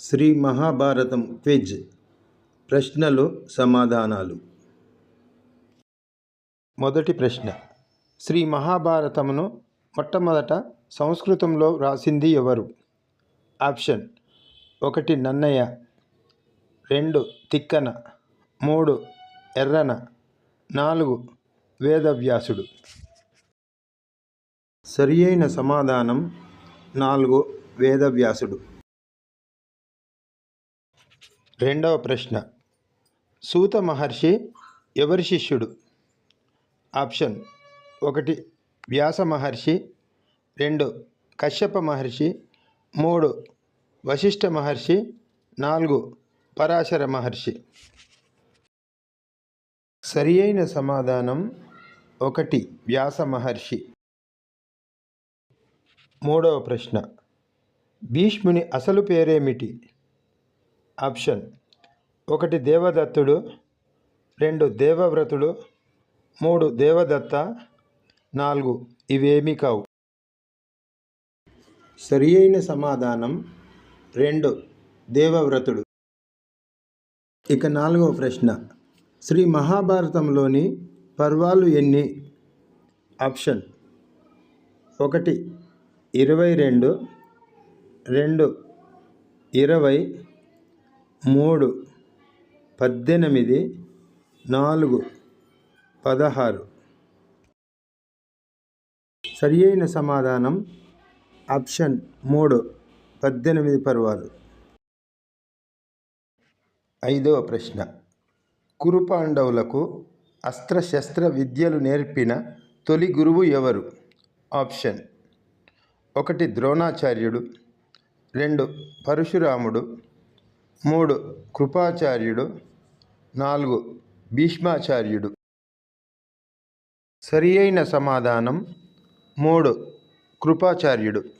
Shri Mahabharatam quiz ప్రశ్నలు సమాధానాలు. మొదటి ప్రశ్న. శ్రీ మహాభారతమును మొట్టమొదట సంస్కృతంలో వ్రాసింది ఎవరు? ఆప్షన్. ఒకటి నన్నయ్య రెండు తిక్కన మూడు ఎర్రన నాలుగు వేదవ్యాసుడు. సరి అయిన సమాధానం నాలుగు వేదవ్యాసుడు. రెండవ ప్రశ్న. సూత మహర్షి ఎవరి శిష్యుడు? ఆప్షన్. ఒకటి వ్యాస మహర్షి. రెండు కశ్యప మహర్షి. మూడు వశిష్ఠ మహర్షి. నాలుగు పరాశర మహర్షి. సరి అయిన సమాధానం ఒకటి వ్యాస మహర్షి. మూడవ ప్రశ్న. భీష్ముని అసలు పేరేమిటి? ఆప్షన్. ఒకటి దేవదత్తుడు రెండు దేవవ్రతుడు మూడు దేవదత్త నాలుగు ఇవేమీ కావు. సరి అయిన సమాధానం రెండు దేవవ్రతుడు. ఇక నాలుగవ ప్రశ్న. శ్రీ మహాభారతంలోని పర్వాలు ఎన్ని? ఆప్షన్. ఒకటి ఇరవై రెండు రెండు ఇరవై మూడు పద్దెనిమిది నాలుగు పదహారు. సరి అయిన సమాధానం ఆప్షన్ మూడు పద్దెనిమిది పర్వాలు. ఐదవ ప్రశ్న. కురుపాండవులకు అస్త్రశస్త్ర విద్యలు నేర్పిన తొలి గురువు ఎవరు? ఆప్షన్. ఒకటి ద్రోణాచార్యుడు రెండు పరశురాముడు మూడు కృపాచార్యుడు నాలుగు భీష్మాచార్యుడు. సరి అయిన సమాధానం మూడు కృపాచార్యుడు.